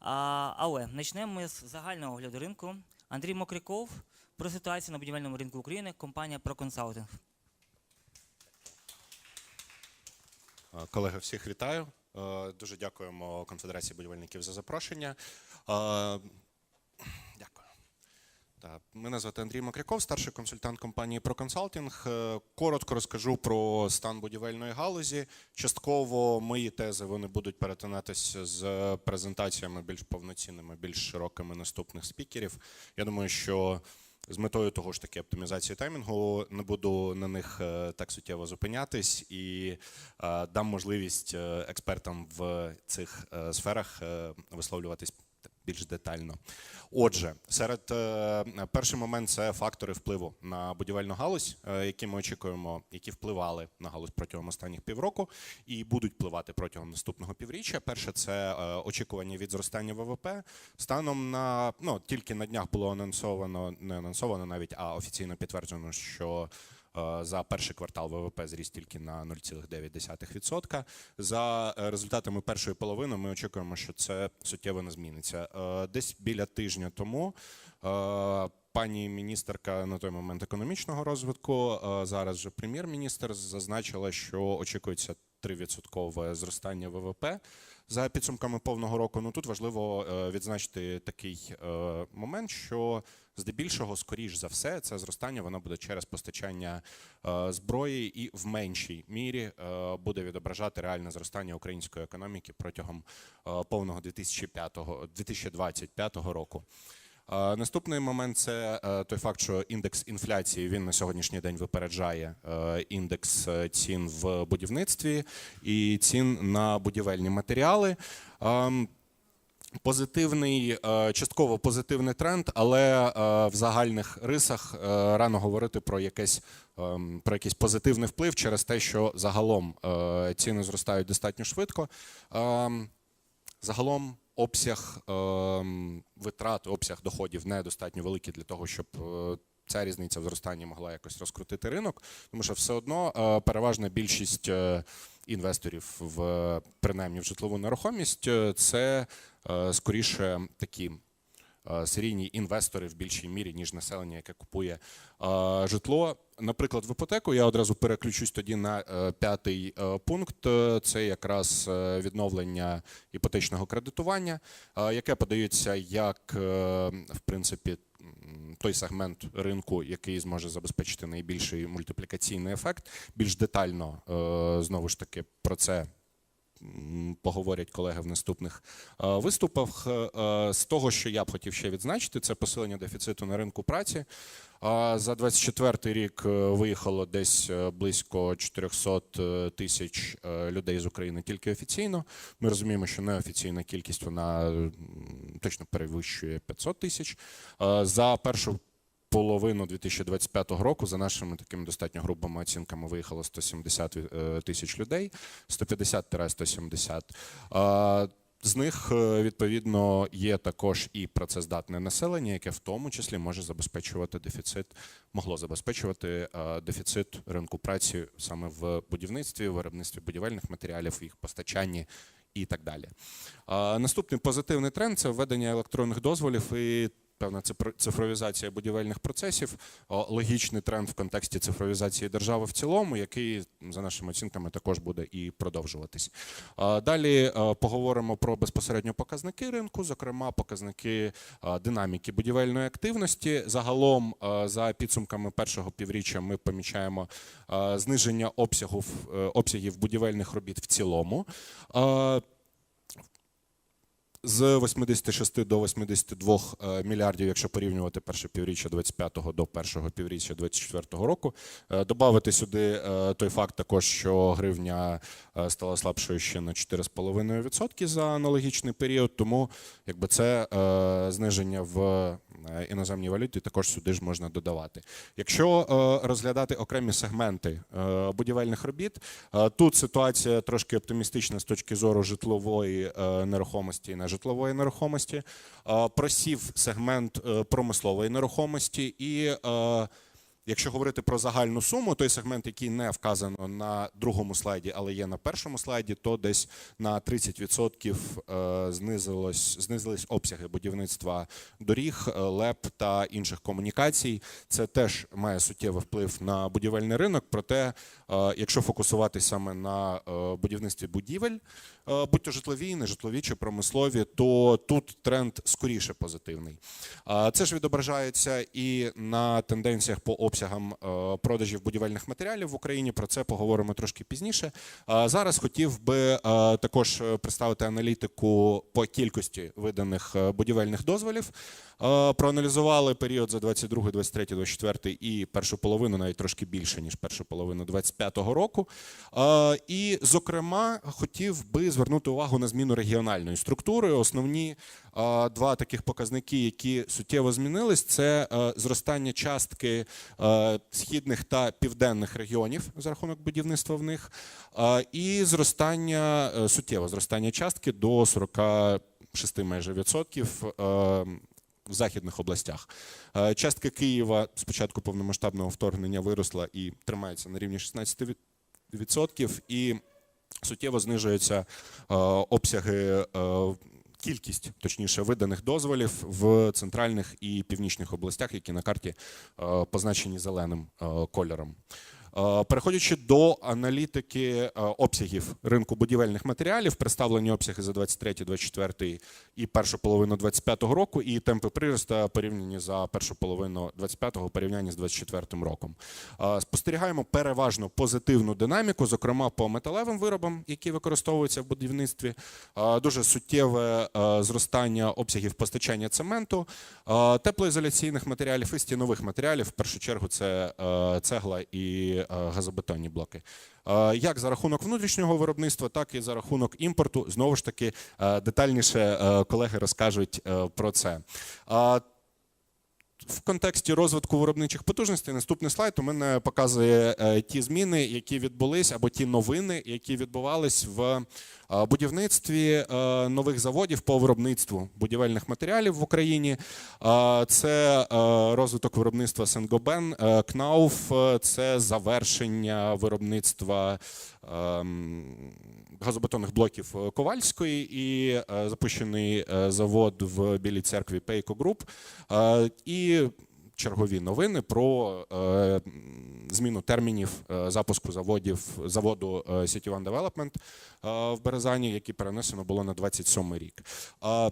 Але почнемо ми з загального огляду ринку. Андрій Мокриков про ситуацію на будівельному ринку України, компанія. Е, Колеги, всіх вітаю. Дуже дякуємо Конфедерації будівельників за запрошення. Так, Мене звати Андрій Макряков, старший консультант компанії ProConsulting. Е, Коротко розкажу про стан будівельної галузі. Частково мої тези вони будуть перетинатися з презентаціями більш повноцінними, більш широкими наступних спікерів. Я думаю, що з метою того ж таки оптимізації таймінгу не буду на них е, так суттєво зупинятись і е, дам можливість експертам в цих сферах висловлюватись більш детально. Отже, серед е, перший момент це фактори впливу на будівельну галузь, е, які ми очікуємо, які впливали на галузь протягом останніх півроку і будуть впливати протягом наступного півріччя. Перше це е, очікування від зростання ВВП. Станом на ну тільки на днях було анонсовано, не анонсовано навіть, а офіційно підтверджено, що за перший квартал ВВП зріс тільки на 0,9%. За е, результатами першої половини ми очікуємо, що це суттєво не зміниться. Е, Десь біля тижня тому е, пані міністерка на той момент економічного розвитку, е, зараз же прем'єр-міністр, зазначила, що очікується 3% зростання ВВП за підсумками повного року. Ну тут важливо е, відзначити такий е, момент, що здебільшого, скоріш за все, це зростання воно буде через постачання е, зброї і в меншій мірі буде відображати реальне зростання української економіки протягом повного 2005, 2025 року. Наступний момент це е, той факт, що індекс інфляції він на сьогоднішній день випереджає е, індекс е, цін в будівництві і цін на будівельні матеріали. Ем, Позитивний, частково позитивний тренд, але в загальних рисах рано говорити про якесь ем, про якийсь позитивний вплив через те, що загалом ціни зростають достатньо швидко. Ем, Загалом обсяг ем, витрат, обсяг доходів недостатньо великий для того, щоб е, ця різниця в зростанні могла якось розкрутити ринок, тому що все одно е, переважна більшість е, інвесторів в принаймні в житлову нерухомість це скоріше такі. Е, Серійні інвестори в більшій мірі, ніж населення, яке купує е, житло. Наприклад, в іпотеку я одразу переключусь тоді на е, п'ятий пункт. Це якраз відновлення іпотечного кредитування, яке подається як в принципі той сегмент ринку, який зможе забезпечити найбільший мультиплікаційний ефект. Більш детально знову ж таки про це поговорять колеги в наступних е, виступах. Е, З того, що я б хотів ще відзначити, це посилення дефіциту на ринку праці. За 24 рік е, виїхало десь е, близько 400 тисяч е, людей з України тільки офіційно. Ми розуміємо, що неофіційна кількість вона точно перевищує 500 тисяч. Е, За першу половину 2025 року, за нашими такими достатньо грубими оцінками, виїхало 170 е, тисяч людей, 150-170. Е, З них е, відповідно є також і працездатне населення, яке в тому числі може забезпечувати дефіцит, могло забезпечувати е, дефіцит ринку праці саме в будівництві, виробництві будівельних матеріалів, їх постачанні і так далі. Наступний позитивний тренд це введення електронних дозволів і певна цифровізація будівельних процесів. Логічний тренд в контексті цифровізації держави в цілому, який за нашими оцінками також буде і продовжуватись. Далі поговоримо про безпосередньо показники ринку, зокрема показники динаміки будівельної активності. Загалом, за підсумками першого півріччя, ми помічаємо зниження обсягів, е, обсягів будівельних робіт в цілому. Е, з 86 до 82 е, мільярдів, якщо порівнювати перше півріччя 25 до першого півріччя 24 року. додати Добавити сюди е, той факт також, що гривня е, стала слабшою ще на 4,5% за аналогічний період. Тому якби це е, зниження в е, іноземній валюті також сюди ж можна додавати. Якщо е, розглядати окремі сегменти е, будівельних робіт, е, тут ситуація трошки оптимістична з точки зору житлової е, нерухомості і нежитлової нерухомості. Е, Просів сегмент е, промислової нерухомості і е, Якщо говорити про загальну суму, той сегмент, який не вказано на другому слайді, але є на першому слайді, то десь на 30% е, знизилось, знизились обсяги будівництва доріг, е, ЛЕП та інших комунікацій. Це теж має суттєвий вплив на будівельний ринок. Проте, якщо фокусуватися саме на е, будівництві будівель, е, будь то житлові, нежитлові чи промислові, то тут тренд скоріше позитивний. Це ж відображається і на тенденціях по обсягам е, продажів будівельних матеріалів в Україні. Про це поговоримо трошки пізніше. Зараз хотів би також представити аналітику по кількості виданих будівельних дозволів. Проаналізували період за 22, 23, 24 і першу половину, навіть трошки більше ніж першу половину 25 року. Е, І, зокрема, хотів би звернути увагу на зміну регіональної структури. Основні е, два таких показники, які суттєво змінились, це е, зростання частки східних та південних регіонів за рахунок будівництва в них, і зростання суттєве зростання частки до 46 майже відсотків. В західних областях Е, частка Києва з початку повномасштабного вторгнення виросла і тримається на рівні 16% і суттєво знижуються е, обсяги. е, Кількість, точніше, виданих дозволів в центральних і північних областях, які на карті позначені зеленим кольором. Е, Переходячи до аналітики е, обсягів ринку будівельних матеріалів, представлені обсяги за 23, 24 і першу половину 25 року, і темпи приросту порівняні за першу половину 25 у порівнянні з 24 роком. Е, Спостерігаємо переважно позитивну динаміку, зокрема по металевим виробам, які використовуються в будівництві. Дуже суттєве зростання обсягів постачання цементу, теплоізоляційних матеріалів і стінових матеріалів. В першу чергу це цегла і е, газобетонні блоки. Е, Як за рахунок внутрішнього виробництва, так і за рахунок імпорту. Знову ж таки, е, детальніше колеги розкажуть про це. В контексті розвитку виробничих потужностей наступний слайд у мене показує е, ті зміни, які відбулись, або ті новини, які відбувались в е, будівництві е, нових заводів по виробництву будівельних матеріалів в Україні. Це розвиток виробництва Сенгобен, КНАУФ, це завершення виробництва. ем, Газобетонних блоків Ковальської і запущений завод в Білій церкві Пейко. Е, Чергові новини про е, зміну термінів е, запуску заводів заводу е, City One Development е, в Березані, який перенесено було на 27 рік. Е,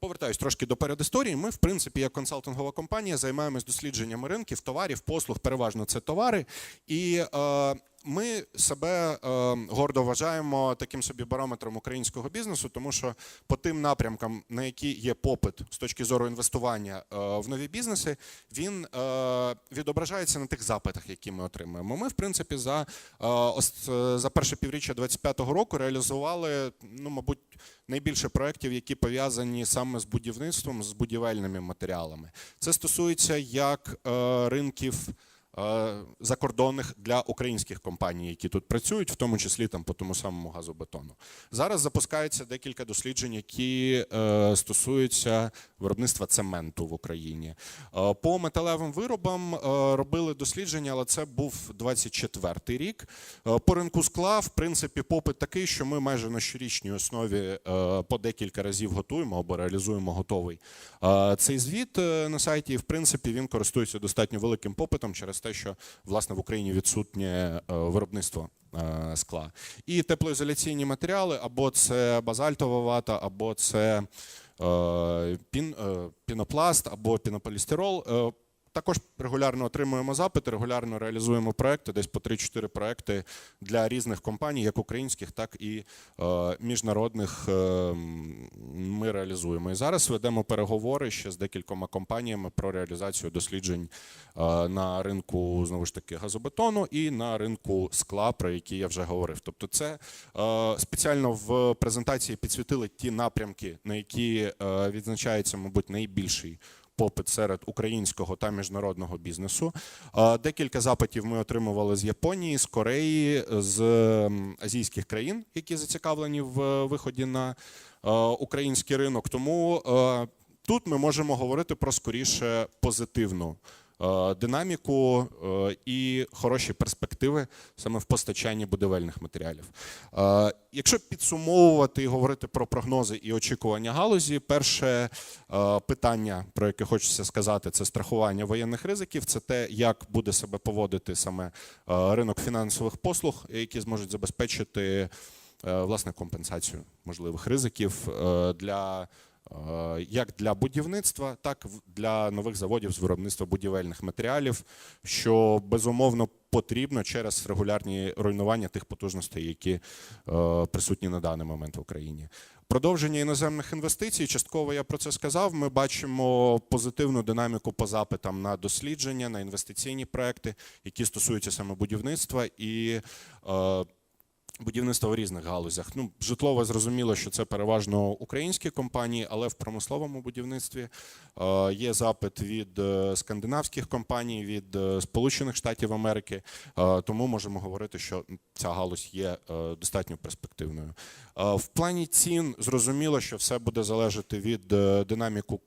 Повертаюсь трошки до передісторії. Ми, в принципі, як консалтингова компанія, займаємось дослідженнями ринків, товарів, послуг. Переважно це товари. І е, ми себе е, гордо вважаємо таким собі барометром українського бізнесу, тому що по тим напрямкам, на які є попит з точки зору інвестування е, в нові бізнеси, він е, відображається на тих запитах, які ми отримуємо. Ми, в принципі, за, за перше півріччя 2025 року реалізували, ну, мабуть, найбільше проєктів, які пов'язані саме з будівництвом, з будівельними матеріалами. Це стосується як ринків закордонних для українських компаній, які тут працюють, в тому числі там по тому самому газобетону. Зараз запускається декілька досліджень, які е, стосуються виробництва цементу в Україні. Е, По металевим виробам е, робили дослідження, але це був 24-й рік. Е, По ринку скла, в принципі, попит такий, що ми майже на щорічній основі е, по декілька разів готуємо або реалізуємо готовий е, цей звіт е, на сайті. І в принципі він користується достатньо великим попитом через те, що власне в Україні відсутнє е, виробництво е, скла. І теплоізоляційні матеріали або це базальтова вата, або це е, пін, пінопласт, або пінополістирол. Також регулярно отримуємо запити, регулярно реалізуємо проекти, десь по 3-4 проекти для різних компаній, як українських, так і е, міжнародних. е, ми реалізуємо. І зараз ведемо переговори ще з декількома компаніями про реалізацію досліджень е, на ринку знову ж таки газобетону і на ринку скла, про які я вже говорив. Тобто, це е, спеціально в презентації підсвітили ті напрямки, на які е, відзначається, мабуть, найбільший попит серед українського та міжнародного бізнесу. Декілька запитів ми отримували з Японії, з Кореї, з азійських країн, які зацікавлені в е, виході на е, український ринок. Тому е, тут ми можемо говорити про скоріше позитивну динаміку е, і хороші перспективи саме в постачанні будівельних матеріалів. Е, Якщо підсумовувати і говорити про прогнози і очікування галузі, перше е, питання, про яке хочеться сказати, це страхування воєнних ризиків. Це те, як буде себе поводити саме е, ринок фінансових послуг, які зможуть забезпечити е, власне компенсацію можливих ризиків е, для. Е, Як для будівництва, так і для нових заводів з виробництва будівельних матеріалів, що безумовно потрібно через регулярні руйнування тих потужностей, які е, присутні на даний момент в Україні. Продовження іноземних інвестицій, частково я про це сказав. Ми бачимо позитивну динаміку по запитам на дослідження, на інвестиційні проекти, які стосуються саме будівництва і е, будівництва в різних галузях. Ну, житлове зрозуміло, що це переважно українські компанії, але в промисловому будівництві е, є запит від е, скандинавських компаній, від е, Сполучених Штатів Америки. Тому можемо говорити, що ця галузь є достатньо перспективною. В плані цін зрозуміло, що все буде залежати від динаміку.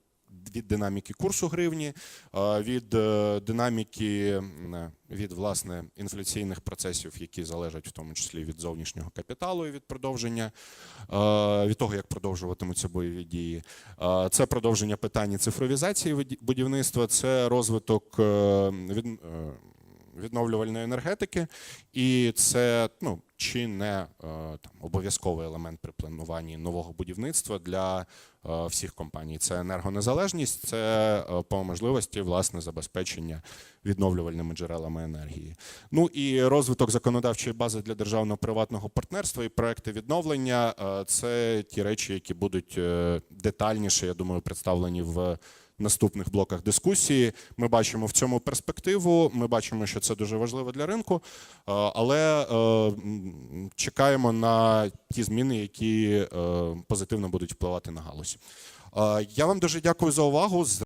Від динаміки курсу гривні, е, від е, динаміки е, від власне інфляційних процесів, які залежать в тому числі від зовнішнього капіталу і від продовження від того, як продовжуватимуться бойові дії. Це продовження питання цифровізації будівництва, це розвиток від, відновлювальної енергетики, і це ну чи не е, там обов'язковий елемент при плануванні нового будівництва для е, всіх компаній. Це енергонезалежність, це е, по можливості власне забезпечення відновлювальними джерелами енергії. Ну і розвиток законодавчої бази для державного приватного партнерства і проекти відновлення це ті речі, які будуть детальніше, я думаю, представлені в наступних блоках дискусії. Ми бачимо в цьому перспективу. Ми бачимо, що це дуже важливо для ринку, е, але е, чекаємо на ті зміни, які е, позитивно будуть впливати на галузь. Я вам дуже дякую за увагу.